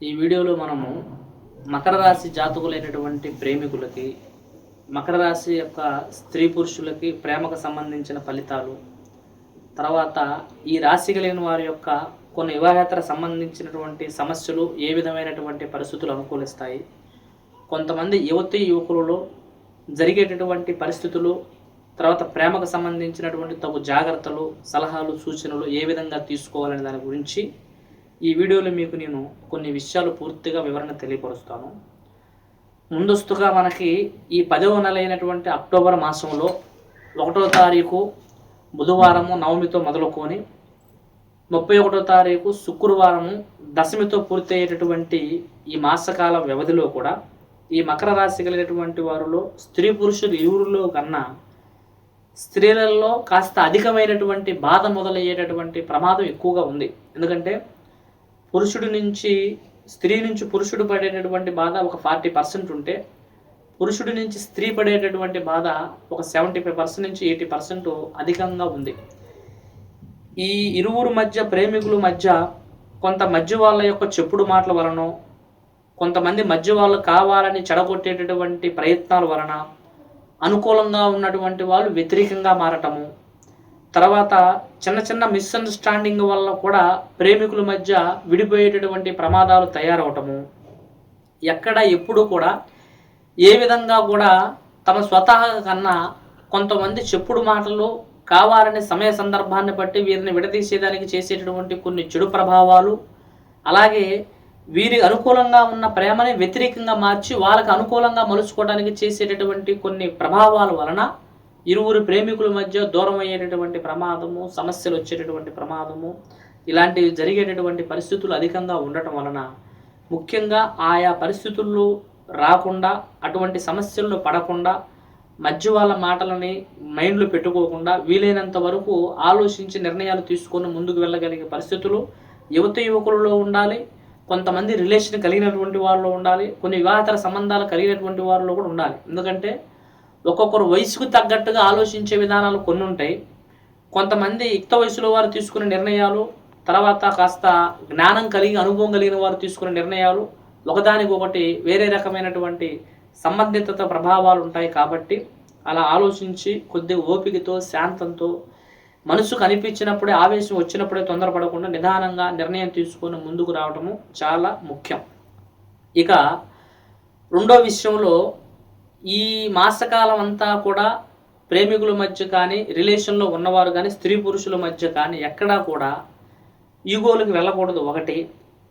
ఈ వీడియోలో మనము మకర రాశి జాతకులైనటువంటి ప్రేమికులకి మకర రాశి యొక్క స్త్రీ పురుషులకి ప్రేమకు సంబంధించిన ఫలితాలు తర్వాత ఈ రాశి కలిగిన వారి యొక్క కొన్ని వివాహేతర సంబంధించినటువంటి సమస్యలు ఏ విధమైనటువంటి పరిస్థితులు అనుకూలిస్తాయి కొంతమంది యువతి యువకులలో జరిగేటటువంటి పరిస్థితులు తర్వాత ప్రేమకు సంబంధించినటువంటి తగు జాగ్రత్తలు సలహాలు సూచనలు ఏ విధంగా తీసుకోవాలనే దాని గురించి ఈ వీడియోలో మీకు నేను కొన్ని విషయాలు పూర్తిగా వివరణ తెలియపరుస్తాను. ముందస్తుగా మనకి ఈ పదవ నెల అయినటువంటి అక్టోబర్ మాసంలో ఒకటో తారీఖు బుధవారము నవమితో మొదలుకొని ముప్పై ఒకటో తారీఖు శుక్రవారము దశమితో పూర్తయ్యేటటువంటి ఈ మాసకాల వ్యవధిలో కూడా ఈ మకర రాశి కలిగినటువంటి వారిలో స్త్రీ పురుషులు ఇరువురిలో కన్నా స్త్రీలలో కాస్త అధికమైనటువంటి బాధ మొదలయ్యేటటువంటి ప్రమాదం ఎక్కువగా ఉంది. ఎందుకంటే పురుషుడి నుంచి స్త్రీ నుంచి పురుషుడు పడేటటువంటి బాధ ఒక ఫార్టీ పర్సెంట్ ఉంటే పురుషుడి నుంచి స్త్రీ పడేటటువంటి బాధ ఒక సెవెంటీ ఫైవ్ పర్సెంట్ నుంచి ఎయిటీ పర్సెంట్ అధికంగా ఉంది. ఈ ఇరువురు మధ్య ప్రేమికుల మధ్య కొంత మధ్య వాళ్ళ యొక్క చెప్పుడు మాటల వలన కొంతమంది మధ్య వాళ్ళు కావాలని చెడగొట్టేటటువంటి ప్రయత్నాల వలన అనుకూలంగా ఉన్నటువంటి వాళ్ళు వ్యతిరేకంగా మారటము తర్వాత చిన్న చిన్న మిస్అండర్స్టాండింగ్ వల్ల కూడా ప్రేమికుల మధ్య విడిపోయేటటువంటి ప్రమాదాలు తయారవటము. ఎక్కడ ఎప్పుడు కూడా ఏ విధంగా కూడా తమ స్వతహా కన్నా కొంతమంది చెప్పుడు మాటలు కావాలనే సమయ సందర్భాన్ని బట్టి వీరిని విడదీసేదానికి చేసేటటువంటి కొన్ని చెడు ప్రభావాలు అలాగే వీరి అనుకూలంగా ఉన్న ప్రేమని వ్యతిరేకంగా మార్చి వాళ్ళకి అనుకూలంగా మలుచుకోవడానికి చేసేటటువంటి కొన్ని ప్రభావాల వలన ఇరువురు ప్రేమికుల మధ్య దూరం అయ్యేటటువంటి ప్రమాదము సమస్యలు వచ్చేటటువంటి ప్రమాదము ఇలాంటివి జరిగేటటువంటి పరిస్థితులు అధికంగా ఉండటం వలన ముఖ్యంగా ఆయా పరిస్థితుల్లో రాకుండా అటువంటి సమస్యల్లో పడకుండా మధ్య వాళ్ళ మాటలని మైండ్లో పెట్టుకోకుండా వీలైనంత వరకు ఆలోచించి నిర్ణయాలు తీసుకొని ముందుకు వెళ్ళగలిగే పరిస్థితులు యువత యువకులలో ఉండాలి కొంతమంది రిలేషన్ కలిగినటువంటి వారిలో ఉండాలి కొన్ని వివాహతర సంబంధాలు కలిగినటువంటి వారిలో కూడా ఉండాలి. ఎందుకంటే ఒక్కొక్కరు వయసుకు తగ్గట్టుగా ఆలోచించే విధానాలు కొన్ని ఉంటాయి. కొంతమంది యుక్త వయసులో వారు తీసుకునే నిర్ణయాలు తర్వాత కాస్త జ్ఞానం కలిగి అనుభవం కలిగిన వారు తీసుకునే నిర్ణయాలు ఒకదానికొకటి వేరే రకమైనటువంటి సంబంధిత ప్రభావాలు ఉంటాయి కాబట్టి అలా ఆలోచించి కొద్దిగా ఓపికతో శాంతంతో మనసుకు అనిపించినప్పుడే ఆవేశం వచ్చినప్పుడే తొందరపడకుండా నిదానంగా నిర్ణయం తీసుకొని ముందుకు రావడము చాలా ముఖ్యం. ఇక రెండో విషయంలో ఈ మాసకాలం అంతా కూడా ప్రేమికుల మధ్య కానీ రిలేషన్లో ఉన్నవారు కానీ స్త్రీ పురుషుల మధ్య కానీ ఎక్కడా కూడా ఈగోలకు వెళ్ళకూడదు. ఒకటి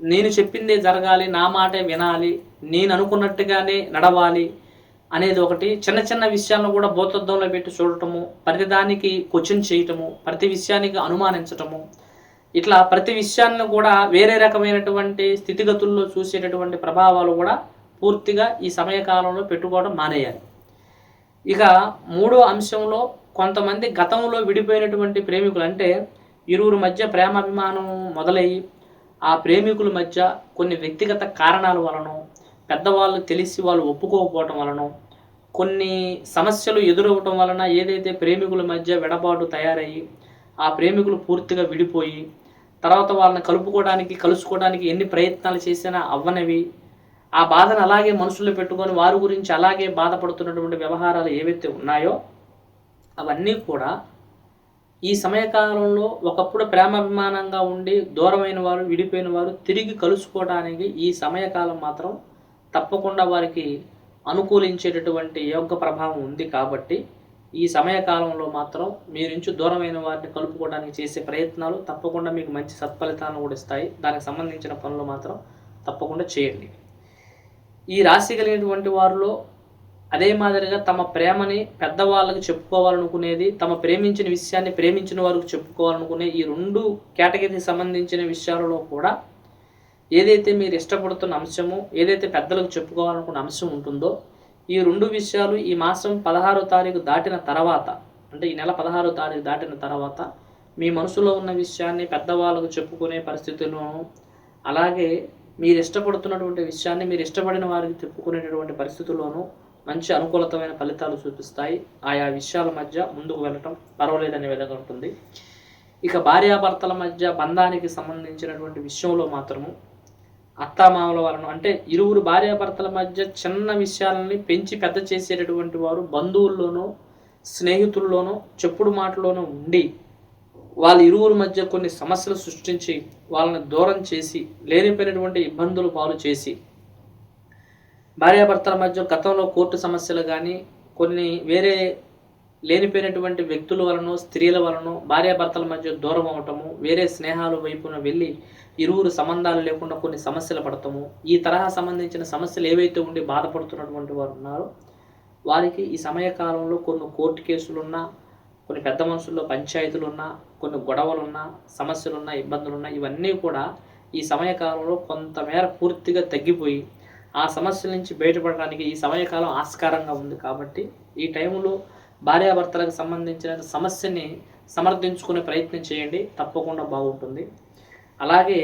నేను చెప్పిందే జరగాలి నా మాటే వినాలి నేను అనుకున్నట్టుగానే నడవాలి అనేది ఒకటి. చిన్న చిన్న విషయాలను కూడా భూతత్వంలో పెట్టి చూడటము ప్రతిదానికి క్వశ్చన్ చేయటము ప్రతి విషయానికి అనుమానించటము. ఇట్లా ప్రతి విషయాన్ని కూడా వేరే రకమైనటువంటి స్థితిగతుల్లో చూసేటటువంటి ప్రభావాలు కూడా పూర్తిగా ఈ సమయకాలంలో పెట్టుకోవడం మానేయాలి. ఇక మూడో అంశంలో కొంతమంది గతంలో విడిపోయినటువంటి ప్రేమికులు అంటే ఇరువురు మధ్య ప్రేమాభిమానం మొదలయ్యి ఆ ప్రేమికుల మధ్య కొన్ని వ్యక్తిగత కారణాల వలన పెద్దవాళ్ళు తెలిసి వాళ్ళు ఒప్పుకోకపోవటం వలన కొన్ని సమస్యలు ఎదురవటం వలన ఏదైతే ప్రేమికుల మధ్య విడబాటు తయారయ్యి ఆ ప్రేమికులు పూర్తిగా విడిపోయి తర్వాత వాళ్ళని కలుపుకోవడానికి కలుసుకోవడానికి ఎన్ని ప్రయత్నాలు చేసినా అవ్వనవి. ఆ బాధను అలాగే మనసులో పెట్టుకొని వారి గురించి అలాగే బాధపడుతున్నటువంటి వ్యవహారాలు ఏవైతే ఉన్నాయో అవన్నీ కూడా ఈ సమయకాలంలో ఒకప్పుడు ప్రేమాభిమానంగా ఉండి దూరమైన వారు విడిపోయిన వారు తిరిగి కలుసుకోవడానికి ఈ సమయకాలం మాత్రం తప్పకుండా వారికి అనుకూలించేటటువంటి యోగ ప్రభావం ఉంది కాబట్టి ఈ సమయకాలంలో మాత్రం మీ నుంచి దూరమైన వారిని కలుపుకోవడానికి చేసే ప్రయత్నాలు తప్పకుండా మీకు మంచి సత్ఫలితాలను కూడా ఇస్తాయి. దానికి సంబంధించిన పనులు మాత్రం తప్పకుండా చేయండి. ఈ రాశి కలిగినటువంటి వారిలో అదే మాదిరిగా తమ ప్రేమని పెద్దవాళ్ళకి చెప్పుకోవాలనుకునేది తమ ప్రేమించిన విషయాన్ని ప్రేమించిన వారికి చెప్పుకోవాలనుకునే ఈ రెండు కేటగిరీకి సంబంధించిన విషయాలలో కూడా ఏదైతే మీరు ఇష్టపడుతున్న అంశము ఏదైతే పెద్దలకు చెప్పుకోవాలనుకున్న అంశం ఉంటుందో ఈ రెండు విషయాలు ఈ మాసం పదహారో తారీఖు దాటిన తర్వాత అంటే ఈ నెల పదహారో తారీఖు దాటిన తర్వాత మీ మనసులో ఉన్న విషయాన్ని పెద్దవాళ్ళకు చెప్పుకునే పరిస్థితులను అలాగే మీరు ఇష్టపడుతున్నటువంటి విషయాన్ని మీరు ఇష్టపడిన వారికి చెప్పుకునేటటువంటి పరిస్థితుల్లోనూ మంచి అనుకూలతమైన ఫలితాలు చూపిస్తాయి. ఆయా విషయాల మధ్య ముందుకు వెళ్ళటం పర్వాలేదనే విధంగా ఉంటుంది. ఇక భార్యాభర్తల మధ్య బంధానికి సంబంధించినటువంటి విషయంలో మాత్రము అత్తామామల వలన అంటే ఇరువురు భార్యాభర్తల మధ్య చిన్న విషయాలని పెంచి పెద్ద చేసేటటువంటి వారు బంధువుల్లోనూ స్నేహితుల్లోనూ చెప్పుడు మాటలోనూ ఉండి వాళ్ళ ఇరువురు మధ్య కొన్ని సమస్యలు సృష్టించి వాళ్ళని దూరం చేసి లేనిపోయినటువంటి ఇబ్బందులు పాలు చేసి భార్యాభర్తల మధ్య గతంలో కోర్టు సమస్యలు కానీ కొన్ని వేరే లేనిపోయినటువంటి వ్యక్తుల వలన స్త్రీల వలన భార్యాభర్తల మధ్య దూరం అవటము వేరే స్నేహాలు వైపున వెళ్ళి ఇరువురు సంబంధాలు లేకుండా కొన్ని సమస్యలు పడతాము ఈ తరహా సంబంధించిన సమస్యలు ఏవైతే ఉండి బాధపడుతున్నటువంటి వారు ఉన్నారో వారికి ఈ సమయకాలంలో కొన్ని కోర్టు కేసులున్నా కొన్ని పెద్ద మనుషుల్లో పంచాయతీలున్నా కొన్ని గొడవలున్నా సమస్యలున్నా ఇబ్బందులున్నా ఇవన్నీ కూడా ఈ సమయకాలంలో కొంతమేర పూర్తిగా తగ్గిపోయి ఆ సమస్యల నుంచి బయటపడడానికి ఈ సమయకాలం ఆస్కారంగా ఉంది కాబట్టి ఈ టైంలో భార్యాభర్తలకు సంబంధించిన సమస్యని సమర్థించుకునే ప్రయత్నం చేయండి తప్పకుండా బాగుంటుంది. అలాగే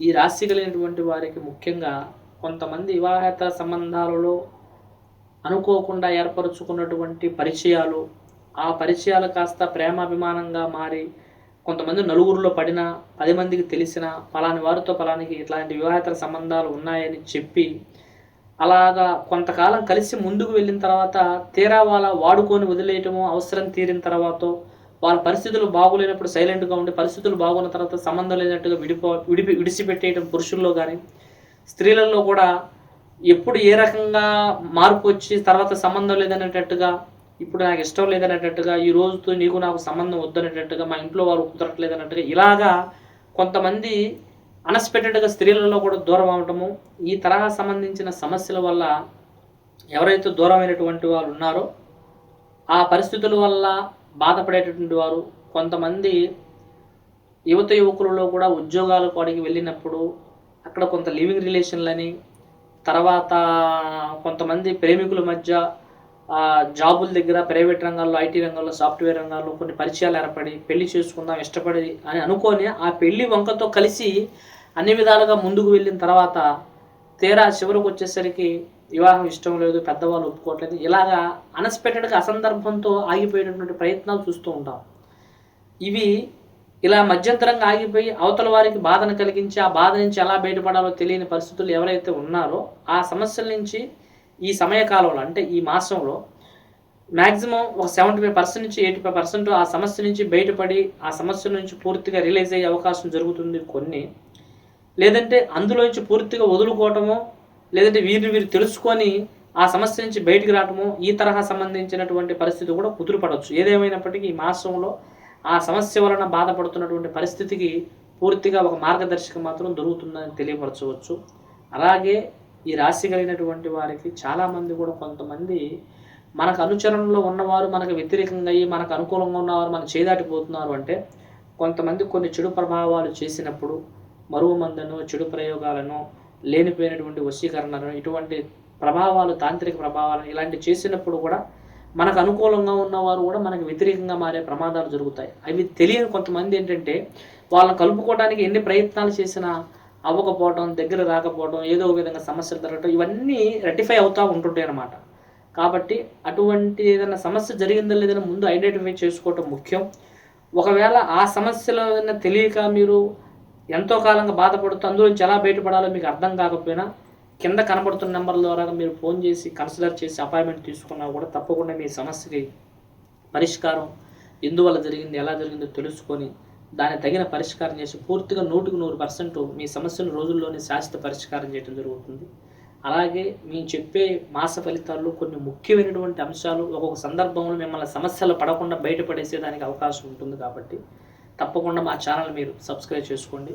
ఈ రాశి కలిగినటువంటి వారికి ముఖ్యంగా కొంతమంది వివాహేతర సంబంధాలలో అనుకోకుండా ఏర్పరచుకున్నటువంటి పరిచయాలు ఆ పరిచయాలు కాస్త ప్రేమాభిమానంగా మారి కొంతమంది నలుగురిలో పడిన పది మందికి తెలిసిన పలాని వారితో పలానికి ఇట్లాంటి వివాహేతర సంబంధాలు ఉన్నాయని చెప్పి అలాగా కొంతకాలం కలిసి ముందుకు వెళ్ళిన తర్వాత తీరా వాళ్ళ వాడుకొని వదిలేయటము అవసరం తీరిన తర్వాత వాళ్ళ పరిస్థితులు బాగోలేనప్పుడు సైలెంట్గా ఉండి పరిస్థితులు బాగున్న తర్వాత సంబంధం లేనట్టుగా విడిపో విడిపి విడిచిపెట్టేయటం పురుషుల్లో కానీ స్త్రీలలో కూడా ఎప్పుడు ఏ రకంగా మార్పు వచ్చి తర్వాత సంబంధం లేదనేటట్టుగా ఇప్పుడు నాకు ఇష్టం లేదనేటట్టుగా ఈ రోజుతో నీకు నాకు సంబంధం వద్దనేటట్టుగా మా ఇంట్లో వారు కుదరట్లేదు అన్నట్టుగా ఇలాగా కొంతమంది అన్ఎక్స్పెక్టెడ్గా స్త్రీలలో కూడా దూరం అవటము ఈ తరహా సంబంధించిన సమస్యల వల్ల ఎవరైతే దూరమైనటువంటి వారు ఉన్నారో ఆ పరిస్థితుల వల్ల బాధపడేటటువంటి వారు కొంతమంది యువత యువకులలో కూడా ఉద్యోగాల కాడికి వెళ్ళినప్పుడు అక్కడ కొంత లివింగ్ రిలేషన్లని తర్వాత కొంతమంది ప్రేమికుల మధ్య జాబుల దగ్గర ప్రైవేట్ రంగాల్లో ఐటీ రంగాల్లో సాఫ్ట్వేర్ రంగాల్లో కొన్ని పరిచయాలు ఏర్పడి పెళ్ళి చేసుకుందాం ఇష్టపడి అని అనుకొని ఆ పెళ్ళి వంకతో కలిసి అన్ని విధాలుగా ముందుకు వెళ్ళిన తర్వాత తీరా చివరికి వచ్చేసరికి వివాహం ఇష్టం లేదు పెద్దవాళ్ళు ఒప్పుకోవట్లేదు. ఇలాగా అన్ఎక్స్పెక్టెడ్గా అసందర్భంతో ఆగిపోయేటటువంటి ప్రయత్నాలు చూస్తూ ఉంటాం. ఇవి ఇలా మధ్యంతరంగా ఆగిపోయి అవతల వారికి బాధను కలిగించి ఆ బాధ నుంచి ఎలా బయటపడాలో తెలియని పరిస్థితులు ఎవరైతే ఉన్నారో ఆ సమస్యల నుంచి ఈ సమయకాలంలో అంటే ఈ మాసంలో మ్యాక్సిమం ఒక సెవెంటీ ఫైవ్ పర్సెంట్ నుంచి ఎయిటీ ఫైవ్ పర్సెంట్ ఆ సమస్య నుంచి బయటపడి ఆ సమస్య నుంచి పూర్తిగా రిలీజ్ అయ్యే అవకాశం జరుగుతుంది కొన్ని. లేదంటే అందులోంచి పూర్తిగా వదులుకోవటమో లేదంటే వీరిని వీరు తెలుసుకొని ఆ సమస్య నుంచి బయటికి రావటము ఈ తరహా సంబంధించినటువంటి పరిస్థితి కూడా కుదురుపడవచ్చు ఏదేమైనప్పటికీ ఈ మాసంలో ఆ సమస్య వలన బాధపడుతున్నటువంటి పరిస్థితికి పూర్తిగా ఒక మార్గదర్శకం మాత్రం దొరుకుతుందని తెలియపరచవచ్చు. అలాగే ఈ రాశి కలిగినటువంటి వారికి చాలామంది కూడా కొంతమంది మనకు అనుచరణలో ఉన్నవారు మనకు వ్యతిరేకంగా అయ్యి మనకు అనుకూలంగా ఉన్నవారు మనం చేదాటిపోతున్నారు అంటే కొంతమంది కొన్ని చెడు ప్రభావాలు చేసినప్పుడు మరువు మందును చెడు ప్రయోగాలను లేనిపోయినటువంటి వశీకరణలను ఇటువంటి ప్రభావాలు తాంత్రిక ప్రభావాలను ఇలాంటి చేసినప్పుడు కూడా మనకు అనుకూలంగా ఉన్నవారు కూడా మనకు వ్యతిరేకంగా మారే ప్రమాదాలు జరుగుతాయి. అవి తెలియని కొంతమంది ఏంటంటే వాళ్ళని కలుపుకోవడానికి ఎన్ని ప్రయత్నాలు చేసినా అవ్వకపోవడం దగ్గర రాకపోవడం ఏదో ఒక విధంగా సమస్యలు జరగడం ఇవన్నీ రెటిఫై అవుతూ ఉంటుంటాయి అన్నమాట. కాబట్టి అటువంటి ఏదైనా సమస్య జరిగిందో లేదని ముందు ఐడెంటిఫై చేసుకోవటం ముఖ్యం. ఒకవేళ ఆ సమస్యలో ఏదైనా తెలియక మీరు ఎంతో కాలంగా బాధపడుతూ అందులోంచి ఎలా బయటపడాలో మీకు అర్థం కాకపోయినా కింద కనబడుతున్న నెంబర్ ద్వారా మీరు ఫోన్ చేసి కన్సిడర్ చేసి అపాయింట్మెంట్ తీసుకున్నా కూడా తప్పకుండా మీ సమస్యకి పరిష్కారం ఎందువల్ల జరిగింది ఎలా జరిగిందో తెలుసుకొని దాని తగిన పరిష్కారం చేసి పూర్తిగా నూటికి నూరు పర్సెంట్ మీ సమస్యను రోజుల్లోనే శాశ్వత పరిష్కారం చేయడం జరుగుతుంది. అలాగే మేము చెప్పే మాస ఫలితాల్లో కొన్ని ముఖ్యమైనటువంటి అంశాలు ఒక్కొక్క సందర్భంలో మిమ్మల్ని సమస్యలు పడకుండా బయటపడేసేదానికి అవకాశం ఉంటుంది కాబట్టి తప్పకుండా మా ఛానల్ మీరు సబ్స్క్రైబ్ చేసుకోండి.